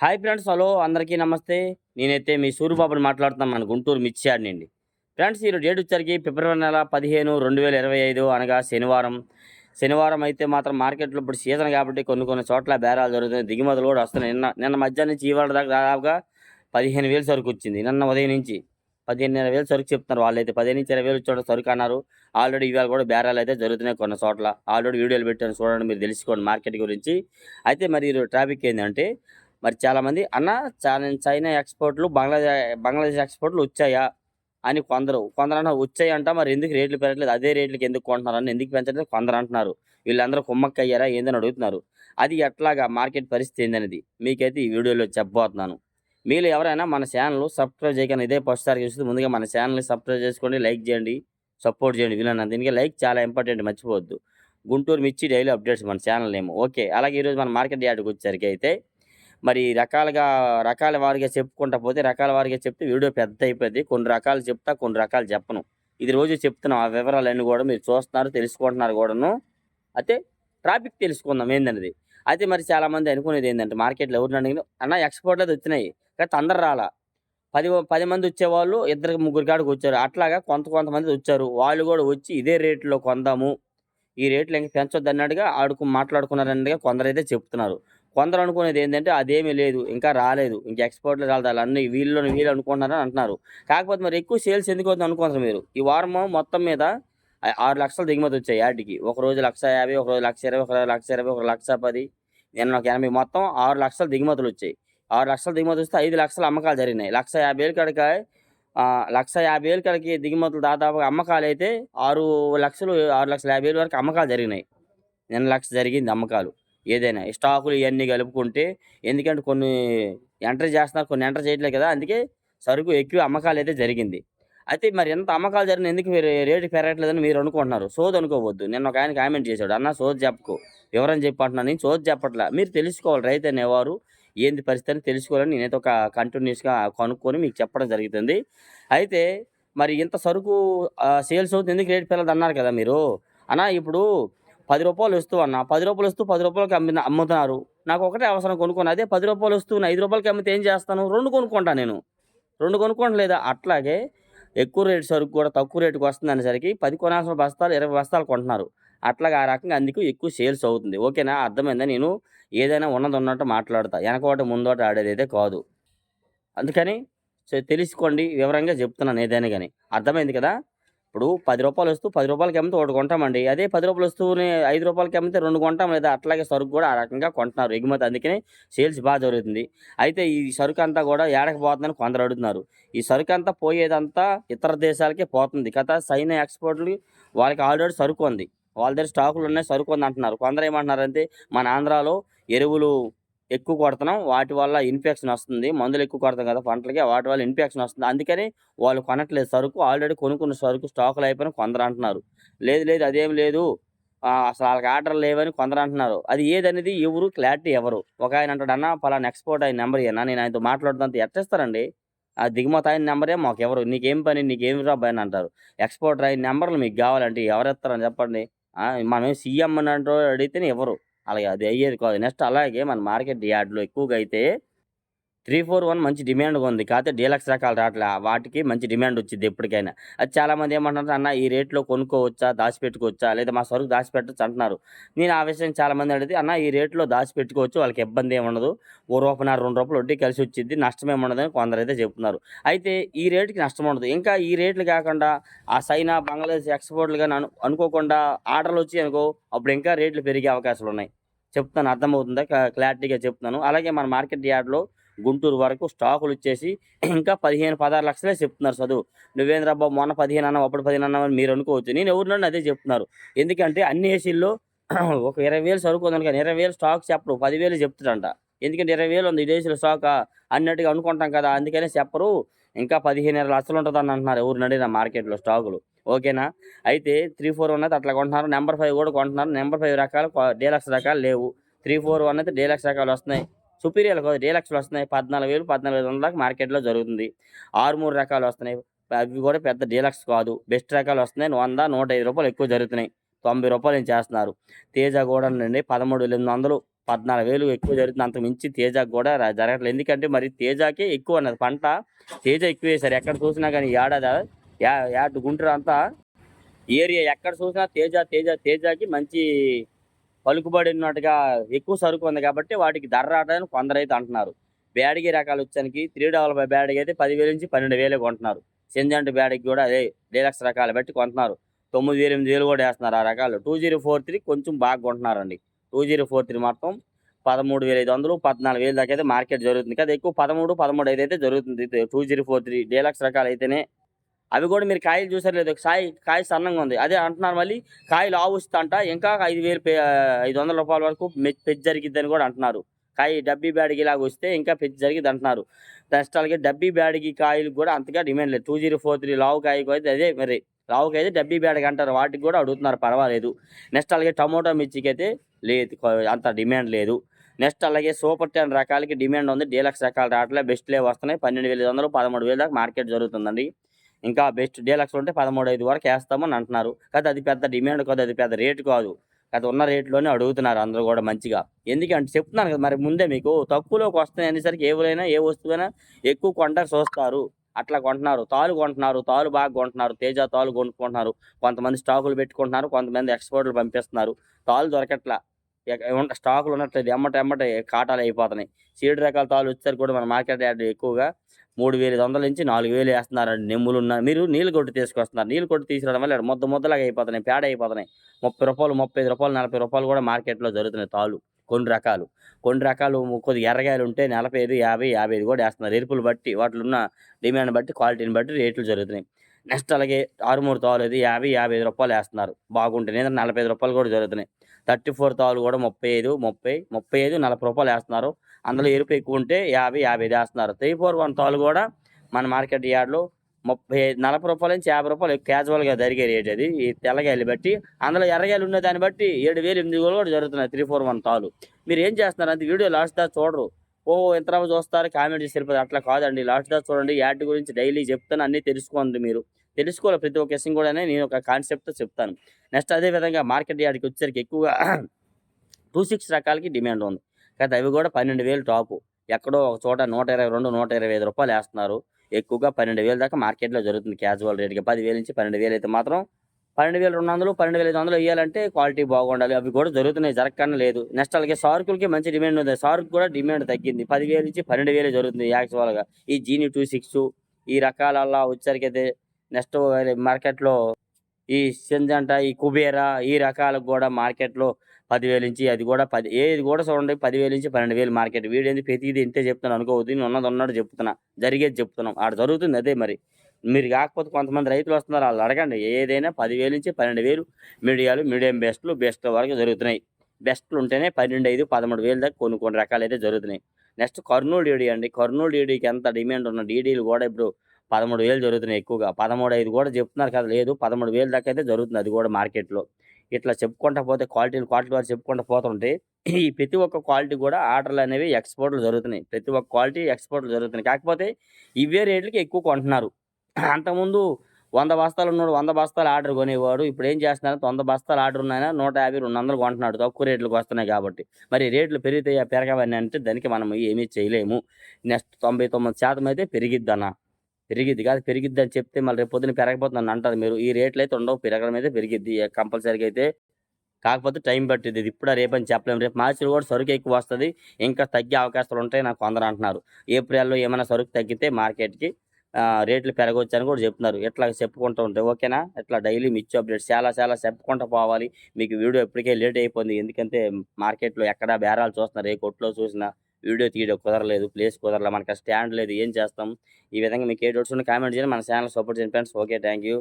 Hi friends hello అందరికీ నమస్తే. నేనైతే మీ సూర్యబాబుని మాట్లాడుతున్నాను మన గుంటూరు మిర్చియాడ్ నుండి. ఫ్రెండ్స్ ఈరోజు డేట్ వచ్చరికి ఫిబ్రవరి నెల పదిహేను రెండు వేల ఇరవై ఐదు అనగా శనివారం. శనివారం అయితే మాత్రం మార్కెట్లో ఇప్పుడు సీజన్ కాబట్టి కొన్ని కొన్ని చోట్ల బేరాలు జరుగుతున్నాయి దిగుమతులు కూడా వస్తున్నాయి. నిన్న నిన్న మధ్యాహ్నం నుంచి ఇవాళ దాకా దాదాపుగా పదిహేను వేలు సరుకు వచ్చింది. నిన్న ఉదయం నుంచి పదిహేను వేలు సరుకు చెప్తున్నారు వాళ్ళైతే పదిహేను నుంచి ఇరవై వేలు చూడడం సరుకు అన్నారు. ఆల్రెడీ ఇవాళ కూడా బేరాలు అయితే జరుగుతున్నాయి కొన్ని చోట్ల. ఆల్రెడీ వీడియోలు పెట్టాను చూడండి మీరు తెలుసుకోండి మార్కెట్ గురించి. అయితే మరి ఈరోజు ట్రాఫిక్ ఏంటంటే మరి చాలామంది అన్న చాలా చైనా ఎక్స్పోర్ట్లు బంగ్లాదేశ్ బంగ్లాదేశ్ ఎక్స్పోర్ట్లు వచ్చాయా? అని కొందరు కొందరు అన్న వచ్చాయంట మరి ఎందుకు రేట్లు పెరగట్లేదు? అదే రేట్లకి ఎందుకు కొంటున్నారని ఎందుకు పెంచట్లేదు? కొందరు అంటున్నారు వీళ్ళందరూ కుమ్మక్క అయ్యారా ఏందని అడుగుతున్నారు. అది ఎట్లాగా మార్కెట్ పరిస్థితి ఏందనేది మీకైతే ఈ వీడియోలో చెప్పబోతున్నాను. మీరు ఎవరైనా మన ఛానల్ సబ్స్క్రైబ్ చేయకుండా ఇదే ఫస్ట్ సార్ చూస్తే ముందుగా మన ఛానల్ని సబ్స్క్రైబ్ చేసుకోండి లైక్ చేయండి సపోర్ట్ చేయండి వీళ్ళన్న దీనికి లైక్ చాలా ఇంపార్టెంట్ మర్చిపోవద్దు. గుంటూరు మిర్చి డైలీ అప్డేట్స్ మన ఛానల్ ఏమో ఓకే అలాగే ఈరోజు మన మార్కెట్ యార్డ్కి వచ్చేసరికి అయితే మరి రకాలుగా రకాల వారిగా చెప్పుకుంటా పోతే రకాల వారిగా చెప్తే వీడియో పెద్ద అయిపోద్ది కొన్ని రకాలు చెప్తా కొన్ని రకాలు చెప్పను. ఇది రోజు చెప్తున్నాం ఆ వివరాలన్నీ కూడా మీరు చూస్తున్నారు తెలుసుకుంటున్నారు కూడాను. అయితే ట్రాఫిక్ తెలుసుకుందాం ఏందనేది అయితే మరి చాలామంది అనుకునేది ఏంటంటే మార్కెట్లో ఎవరిని అడిగినా అన్న ఎక్స్పోర్ట్లు అయితే వచ్చినాయి కానీ అందరు రాలా. పది పది మంది వచ్చేవాళ్ళు ఇద్దరు ముగ్గురు కాడికి వచ్చారు. అట్లాగా కొంత కొంతమంది వచ్చారు. వాళ్ళు కూడా వచ్చి ఇదే రేట్లో కొందాము. ఈ రేట్లు ఇంకా పెంచొద్దన్నట్టుగా ఆడుకు మాట్లాడుకున్నారన్నట్టుగా కొందరైతే చెప్తున్నారు. కొందరు అనుకునేది ఏంటంటే అదేమీ లేదు ఇంకా రాలేదు ఇంకా ఎక్స్పోర్ట్లు రాలేదు అన్ని వీళ్ళు వీళ్ళు అనుకుంటున్నారని అంటున్నారు. కాకపోతే మరి ఎక్కువ సేల్స్ ఎందుకు అవుతుంది అనుకుంటారు మీరు? ఈ వారం మొత్తం మీద ఆరు లక్షలు దిగుమతి వచ్చాయి యాటికి ఒక రోజు లక్ష యాభై ఒక రోజు లక్ష ఇరవై ఒక రోజు లక్ష ఇరవై ఒక లక్ష పది నిన్న ఒక ఎనభై. మొత్తం ఆరు లక్షల దిగుమతులు వచ్చాయి. ఆరు లక్షల దిగుమతి వస్తే ఐదు లక్షల అమ్మకాలు జరిగినాయి. లక్ష యాభై వేలు కాడికి లక్ష యాభై వేలు కాడికి దిగుమతులు దాదాపు అమ్మకాలు అయితే ఆరు లక్షలు ఆరు లక్షల యాభై వేలు వరకు అమ్మకాలు జరిగినాయి. నిన్న లక్ష జరిగింది అమ్మకాలు. ఏదైనా స్టాకులు ఇవన్నీ కలుపుకుంటే ఎందుకంటే కొన్ని ఎంటర్ చేస్తున్నారు కొన్ని ఎంటర్ చేయట్లేదు కదా అందుకే సరుకు ఎక్కువ అమ్మకాలు అయితే జరిగింది. అయితే మరి ఎంత అమ్మకాలు జరిగిన ఎందుకు మీరు రేటు పెరగట్లేదని మీరు అనుకుంటున్నారు? సోద్ అనుకోవద్దు. నేను ఒక ఆయన కామెంట్ చేశాడు అన్న సోద్ చెప్పకు వివరం చెప్పంటున్నాను నేను సోద్ చెప్పట్లా. మీరు తెలుసుకోవాలి రైతు అనేవారు ఏంది పరిస్థితి అని తెలుసుకోవాలని నేనైతే ఒక కంటిన్యూస్గా కనుక్కొని మీకు చెప్పడం జరుగుతుంది. అయితే మరి ఇంత సరుకు సేల్స్ అవుతుంది ఎందుకు రేటు పెరగదు అన్నారు కదా మీరు? అన్న ఇప్పుడు పది రూపాయలు వస్తూ అన్న పది రూపాయలు వస్తూ పది రూపాయలకి అమ్మి అమ్ముతున్నారు. నాకు ఒకటే అవసరం కొనుక్కోను అదే పది రూపాయలు వస్తూ ఐదు రూపాయలకి అమ్మితే ఏం చేస్తాను? రెండు కొనుక్కుంటాను నేను. రెండు కొనుక్కోండి లేదా అట్లాగే ఎక్కువ రేటు సరుకు కూడా తక్కువ రేటుకి వస్తుంది అనేసరికి పది కొనాల్సిన బస్తాలు ఇరవై బస్తాలు కొంటున్నారు. అట్లాగా ఆ రకంగా అందుకు ఎక్కువ సేల్స్ అవుతుంది. ఓకేనా? అర్థమైందా నేను? ఏదైనా ఉన్నది ఉన్నట్టు మాట్లాడతా. వెనకోట ముందోట ఆడేది అయితే కాదు. అందుకని తెలుసుకోండి వివరంగా చెప్తున్నాను ఏదైనా కానీ అర్థమైంది కదా? ఇప్పుడు పది రూపాయలు వస్తూ పది రూపాయలకి అమ్మితే ఒకటి కొంటామండి. అదే పది రూపాయలు వస్తూనే ఐదు రూపాయలకి అమ్మితే రెండు కొంటాం లేదా అట్లాగే సరుకు కూడా ఆ రకంగా కొంటున్నారు. ఎగుమతి అందుకనే సేల్స్ బాగా జరుగుతుంది. అయితే ఈ సరుకు అంతా కూడా ఏడకి పోతుందని కొందరు అడుగుతున్నారు. ఈ సరుకు అంతా పోయేదంతా ఇతర దేశాలకే పోతుంది. కదా చైనా ఎక్స్పోర్ట్లు వాళ్ళకి ఆల్రెడీ సరుకు ఉంది. వాళ్ళ దగ్గర స్టాకులు ఉన్నాయి సరుకు ఉంది అంటున్నారు. కొందరు ఏమంటున్నారంటే మన ఆంధ్రాలో ఎరువులు ఎక్కువ కొడుతున్నాం. వాటి వల్ల ఇన్ఫెక్షన్ వస్తుంది. మందులు ఎక్కువ కొడతాం కదా పంటలకి వాటి వల్ల ఇన్ఫెక్షన్ వస్తుంది. అందుకని వాళ్ళు కొనట్లేదు. సరుకు ఆల్రెడీ కొనుక్కున్న సరుకు స్టాకులు అయిపోయిన కొందరు అంటున్నారు. లేదు లేదు అదేం లేదు. అసలు వాళ్ళకి ఆర్డర్ లేవని కొందరు అంటున్నారు. అది ఏదనేది ఎవరు క్లారిటీ ఎవరు? ఒక ఆయన అంటాడు అన్న పలానా ఎక్స్పోర్ట్ అయిన నెంబర్ ఏనా నేను ఆయనతో మాట్లాడుతుంటే ఎట్టేస్తారండి? ఆ దిగుమత ఆయన నెంబరే మాకు ఎవరు? నీకేం పని? నీకేం రాబ్ అని అంటారు. ఎక్స్పోర్టర్ అయిన నెంబర్లు మీకు కావాలంటే ఎవరు ఇస్తారని చెప్పండి? మనం సీఎం అని అంటూ అడిగితేనే ఎవరు? అలాగే అది అయ్యేది కాదు. నెక్స్ట్ అలాగే మన మార్కెట్ యార్డ్లో ఎక్కువగా అయితే త్రీ ఫోర్ వన్ మంచి డిమాండ్గా ఉంది కాకపోతే డీలక్స్ రకాలు రావట్లే వాటికి మంచి డిమాండ్ వచ్చింది ఎప్పటికైనా. అది చాలామంది ఏమంటారు అన్న ఈ రేట్లో కొనుక్కోవచ్చా? దాచిపెట్టుకోవచ్చా? లేదా మా సరుకు దాచిపెట్టచ్చు అంటున్నారు. నేను ఆ విషయం చాలామంది అడిగితే అన్న ఈ రేట్లో దాచిపెట్టుకోవచ్చు. వాళ్ళకి ఇబ్బంది ఏమి ఉండదు ఓ రూపాయన్నర రెండు రూపాయలు వడ్డీ కలిసి వచ్చింది నష్టం అని కొందరు కొందరైతే చెప్తున్నారు. అయితే ఈ రేటుకి నష్టం ఉండదు ఇంకా ఈ రేట్లు కాకుండా ఆ చైనా బంగ్లాదేశ్ ఎక్స్పోర్ట్లు కానీ అను అనుకోకుండా ఆర్డర్లు వచ్చి అనుకో అప్పుడు ఇంకా రేట్లు పెరిగే అవకాశాలు ఉన్నాయి చెప్తాను అర్థమవుతుందా క్లారిటీగా చెప్తున్నాను. అలాగే మన మార్కెట్ యార్డ్లో గుంటూరు వరకు స్టాకులు ఇచ్చేసి ఇంకా పదిహేను పదహారు లక్షలే చెప్తున్నారు చదువు. నువ్వేంద్రబాబు మొన్న పదిహేను అన్నావు అప్పుడు పదిహేను అన్నావు అని మీరు అనుకోవచ్చు. నేను ఎవరినన్నా అదే చెప్తున్నారు. ఎందుకంటే అన్ని ఏసీల్లో ఒక ఇరవై వేలు సరుకు ఉందని కానీ ఇరవై వేలు స్టాక్ చెప్పరు పదివేలు చెప్తాడంట ఎందుకంటే ఇరవై వేలు ఉంది ఇదేసీలో స్టాక్ అన్నట్టుగా అనుకుంటాం కదా అందుకనే చెప్పరు. ఇంకా పదిహేను ఇరవై లక్షలు ఉంటుందని అంటున్నారు ఎవరు నడిన మార్కెట్లో స్టాకులు. ఓకేనా? అయితే త్రీ ఫోర్ ఉన్నది అట్లా కొంటున్నారు. నెంబర్ ఫైవ్ కూడా కొంటున్నారు. నెంబర్ ఫైవ్ రకాలు డీలక్స్ రకాలు లేవు. త్రీ ఫోర్ వన్ అయితే డీలక్స్ రకాలు వస్తున్నాయి. సుపీరియర్ కాదు డీలక్స్లు వస్తున్నాయి. పద్నాలుగు వేలు పద్నాలుగు వందల దాకా మార్కెట్లో జరుగుతుంది. ఆరు మూడు రకాలు వస్తున్నాయి. అవి కూడా పెద్ద డీలక్స్ కాదు. బెస్ట్ రకాలు వస్తున్నాయి. వంద నూట ఐదు రూపాయలు ఎక్కువ జరుగుతున్నాయి. తొంభై రూపాయలు ఏం చేస్తున్నారు? తేజ కూడా నుండి పదమూడు ఎనిమిది వందలు పద్నాలుగు వేలు ఎక్కువ జరుగుతుంది. అంతకు మించి తేజాకి కూడా జరగట్లేదు. ఎందుకంటే మరి తేజాకే ఎక్కువ అన్నది పంట తేజ ఎక్కువ వేశారు ఎక్కడ చూసినా కానీ ఏడాది యా యాడ్ గుంటూరు అంతా ఏరియా ఎక్కడ చూసినా తేజ తేజ తేజాకి మంచి పలుకుబడి ఉన్నట్టుగా ఎక్కువ సరుకు ఉంది కాబట్టి వాటికి ధర రావడానికి కొందరైతే అంటున్నారు. బ్యాడగి రకాలు వచ్చానికి త్రీ డబల్ ఫైవ్ బ్యాడగి అయితే పదివేల నుంచి పన్నెండు వేలే కొంటున్నారు. సెంజంట్ బ్యాడగి కూడా అదే డీలక్స్ రకాలు బట్టి కొంటున్నారు. తొమ్మిది వేలు ఎనిమిది వేలు కూడా వేస్తున్నారు ఆ రకాలు. టూ జీరో ఫోర్ త్రీ కొంచెం బాగా కొంటున్నారండి. టూ జీరో ఫోర్ త్రీ మొత్తం పదమూడు వేల ఐదు వందలు పద్నాలుగు వేలు దాకా అయితే మార్కెట్ జరుగుతుంది. కదా ఎక్కువ పదమూడు పదమూడు ఐదు అయితే జరుగుతుంది. Two zero four three deluxe రకాలు అయితేనే అవి కూడా మీరు కాయలు చూసారు లేదు? కాయ కాయ సన్నంగా ఉంది. అదే అంటున్నారు మళ్ళీ కాయలు ఆవుస్తంట ఇంకా ఐదు వేలు ఐదు వందల రూపాయల వరకు పెద్ద పెచ్చి జరిగిద్దని కూడా అంటున్నారు. కాయ డబ్బీ బ్యాడిగి లాగా వస్తే ఇంకా పెద్ద జరిగింది అంటున్నారు. నెక్స్ట్ అలాగే డబ్బీ బ్యాడిగి కాయలు కూడా అంతగా డిమాండ్ లేదు. టూ జీరో ఫోర్ త్రీ లావు కాయకు అయితే అదే మరి. లావుకి అయితే డబ్బీ బ్యాడిగి అంటారు. వాటికి కూడా అడుగుతున్నారు. పర్వాలేదు. నెక్స్ట్ అలాగే టమోటా మిర్చికి అయితే లేదు. అంత డిమాండ్ లేదు. నెక్స్ట్ అలాగే సూపర్ టెన్ రకాలకి డిమాండ్ ఉంది. డీలక్స్ రకాలు రావట్లే. బెస్ట్లే వస్తున్నాయి. పన్నెండు వేల ఐదు వందలు పదమూడు వేలు దాకా మార్కెట్ జరుగుతుందండి. ఇంకా బెస్ట్ డీలక్స్ ఉంటే పదమూడు ఐదు వరకు వేస్తామని అంటున్నారు. కాదు అది పెద్ద డిమాండ్ కాదు అది పెద్ద రేటు కాదు. అది ఉన్న రేట్లోనే అడుగుతున్నారు అందరూ కూడా మంచిగా. ఎందుకంటే చెప్తున్నాను కదా మరి ముందే మీకు తక్కువలోకి వస్తాయి అనేసరికి ఏవైనా ఏ వస్తువైనా ఎక్కువ కొంటారు చూస్తారు. అట్లా కొంటున్నారు. తాలు కొంటున్నారు తాలు బాగా కొంటున్నారు తేజ తాలు కొనుక్కుంటున్నారు. కొంతమంది స్టాకులు పెట్టుకుంటున్నారు కొంతమంది ఎక్స్పోర్ట్లు పంపిస్తున్నారు. తాలు దొరకట్లా. స్టాకులు ఉన్నట్లేదు ఎమ్మట ఎమ్మట కాటాలు అయిపోతున్నాయి. సీడ్ రకాల తాలు వచ్చేసరికి కూడా మన మార్కెట్ యార్డ్ ఎక్కువగా మూడు వేల ఐదు వందల నుంచి నాలుగు వేలు వేస్తున్నారండి. నెమ్ములు ఉన్న మీరు నీళ్ళు కొట్టి తీసుకొస్తున్నారు. నీళ్ళు కొట్టి తీసుకురావడం వల్ల ముద్ద ముద్దలాగా అయిపోతున్నాయి పేడ అయిపోతున్నాయి. ముప్పై రూపాయలు ముప్పై ఐదు రూపాయలు నలభై రూపాయలు కూడా మార్కెట్లో జరుగుతున్నాయి తాలు కొన్ని రకాలు. కొన్ని రకాలు కొద్దిగా ఎర్రగాయలు ఉంటే నలభై ఐదు యాభై యాభై ఐదు కూడా వేస్తున్నారు. ఎరుపులు బట్టి వాటిలో ఉన్న డిమాండ్ బట్టి క్వాలిటీని బట్టి రేట్లు జరుగుతున్నాయి. నెక్స్ట్ అలాగే ఆరుమూరు తాలు అది యాభై యాభై ఐదు రూపాయలు వేస్తున్నారు. బాగుంటుంది లేదా నలభై ఐదు రూపాయలు కూడా జరుగుతున్నాయి. థర్టీ ఫోర్ తాలు కూడా ముప్పై ఐదు ముప్పై ముప్పై ఐదు నలభై రూపాయలు వేస్తున్నారు. అందులో ఎరుపు ఎక్కువ ఉంటే యాభై యాభై ఐదు వేస్తున్నారు. త్రీ ఫోర్ వన్ తాలు కూడా మన మార్కెట్ యార్డ్లో ముప్పై నలభై రూపాయల నుంచి యాభై రూపాయలు క్యాజువల్గా జరిగే రేట్ అది. ఈ తెల్లగాయలు బట్టి అందులో ఎర్రగాయలు ఉన్న దాన్ని బట్టి ఏడు వేలు ఎనిమిది వేలు కూడా జరుగుతున్నాయి త్రీ ఫోర్ వన్ తాలు. మీరు ఏం చేస్తున్నారు? అంత వీడియో లాస్ట్ దాకా చూడరు. ఓ ఇంత చూస్తారు కామెంట్ చేసి వెళ్ళిపోతారు. అట్లా కాదండి. లాస్ట్ దాకా చూడండి. యాడ్ గురించి డైలీ చెప్తాను. అన్నీ తెలుసుకోండి మీరు. తెలుసుకోవాలి ప్రతి ఒక్క విషయం కూడా నేను ఒక కాన్సెప్ట్తో చెప్తాను. నెక్స్ట్ అదే విధంగా మార్కెట్ యార్డ్కి వచ్చేసరికి ఎక్కువగా టూ సిక్స్ రకాలకి డిమాండ్ ఉంది. కానీ అవి కూడా పన్నెండు వేలు టాపు. ఎక్కడో ఒక చోట నూట ఇరవై రెండు నూట ఇరవై ఐదు రూపాయలు వేస్తున్నారు. ఎక్కువగా పన్నెండు వేలు దాకా మార్కెట్లో జరుగుతుంది క్యాజువల్ రేట్కి పదివేలు నుంచి పన్నెండు వేలు అయితే మాత్రం పన్నెండు వేల రెండు వందలు పన్నెండు వేల ఐదు వందలు వేయాలంటే క్వాలిటీ బాగుండాలి. అవి కూడా జరుగుతున్నాయి జరగకన్నా లేదు. నెక్స్ట్ అలాగే సార్కులకి మంచి డిమాండ్ ఉంది. సార్కు కూడా డిమాండ్ తగ్గింది. పదివేలు నుంచి పన్నెండు వేలు జరుగుతుంది యాక్చువల్గా ఈ జీని టూ సిక్స్ ఈ రకాలల్లా వచ్చరికి అయితే నెక్స్ట్ మార్కెట్లో ఈ సింజంట ఈ కుబేరా ఈ రకాలకు కూడా మార్కెట్లో పదివేలు నుంచి అది కూడా పది ఏది కూడా చూడండి పదివేల నుంచి పన్నెండు వేలు మార్కెట్ వీడేంది ప్రతిదీ ఇంతే చెప్తున్నాను అనుకోవద్దు నేను ఉన్నది ఉన్నాడు చెప్తున్నా జరిగేది చెప్తున్నాం. ఆడ జరుగుతుంది అదే మరి. మీరు కాకపోతే కొంతమంది రైతులు వస్తున్నారు వాళ్ళు అడగండి. ఏదైనా పదివేలు నుంచి పన్నెండు వేలు మీడియాలు మీడియం బెస్ట్లు బెస్ట్ వరకు జరుగుతున్నాయి. బెస్ట్లు ఉంటేనే పన్నెండు ఐదు పదమూడు వేలు దాకా కొన్ని కొన్ని రకాలు అయితే జరుగుతున్నాయి. నెక్స్ట్ కర్నూలు డీడీ అండి. కర్నూలు డీడీకి ఎంత డిమాండ్ ఉన్న డీడీలు కూడా ఇప్పుడు పదమూడు వేలు జరుగుతున్నాయి ఎక్కువగా. పదమూడు ఐదు కూడా చెప్తున్నారు కదా లేదు పదమూడు వేలు దాకా అయితే జరుగుతుంది అది కూడా మార్కెట్లో. ఇట్లా చెప్పుకుంటా పోతే క్వాలిటీలు క్వాలిటీ వారు చెప్పుకుంటూ పోతుంటే ఈ ప్రతి ఒక్క క్వాలిటీ కూడా ఆర్డర్లు అనేవి ఎక్స్పోర్ట్లు జరుగుతున్నాయి. ప్రతి ఒక్క క్వాలిటీ ఎక్స్పోర్ట్లు జరుగుతున్నాయి. కాకపోతే ఇవే రేట్లకి ఎక్కువ కొంటున్నారు. అంతకుముందు వంద బస్తాలు ఉన్నాడు వంద బస్తాలు ఆర్డర్ కొనేవాడు. ఇప్పుడు ఏం చేస్తున్నారు? వంద బస్తాలు ఆర్డర్ ఉన్నాయన నూట యాభై రెండు వందలు కొంటున్నాడు. తక్కువ రేట్లకు వస్తున్నాయి కాబట్టి. మరి రేట్లు పెరుగుతాయా పెరగవని అంటే దానికి మనం ఏమీ చేయలేము. నెక్స్ట్ తొంభై తొమ్మిది శాతం అయితే పెరిగిద్ది అన్న పెరిగిద్ది. కాదు పెరిగిద్ది అని చెప్తే మళ్ళీ రేపు పొద్దున పెరగబోతుందని అంటారు. మీరు ఈ రేట్లు అయితే ఉండవు పెరగడం అయితే పెరిగిద్ది. కంపల్సరీగా అయితే కాకపోతే టైం పట్టింది ఇది ఇప్పుడు రేపని చెప్పలేము రేపు మార్చిలో కూడా సరుకు ఎక్కువ వస్తుంది. ఇంకా తగ్గే అవకాశాలు ఉంటాయి నాకు కొందరు అంటున్నారు. ఏప్రిల్లో ఏమైనా సరుకు తగ్గితే మార్కెట్కి రేట్లు పెరగవచ్చు అని కూడా చెప్తున్నారు. ఇట్లా చెప్పుకుంటూ ఉంటాయి ఓకేనా? ఇట్లా డైలీ మిర్చి అప్డేట్స్? చాలా చాలా చెప్పుకుంటూ పోవాలి. మీకు వీడియో ఎప్పటికే లేట్ అయిపోయింది. ఎందుకంటే మార్కెట్లో ఎక్కడ బేరాలు చూస్తున్నారు. ఏ కొట్లో చూసినా వీడియో తీయడం కుదరలేదు ప్లేస్ కుదరలేదు మనకి స్టాండ్ లేదు ఏం చేస్తాం? ఈ విధంగా మీకు ఏ డౌట్స్ ఉన్నా కామెంట్ చేయండి మన ఛానల్ సపోర్ట్ చేయండి ఫ్రెండ్స్ ఓకే థ్యాంక్ యూ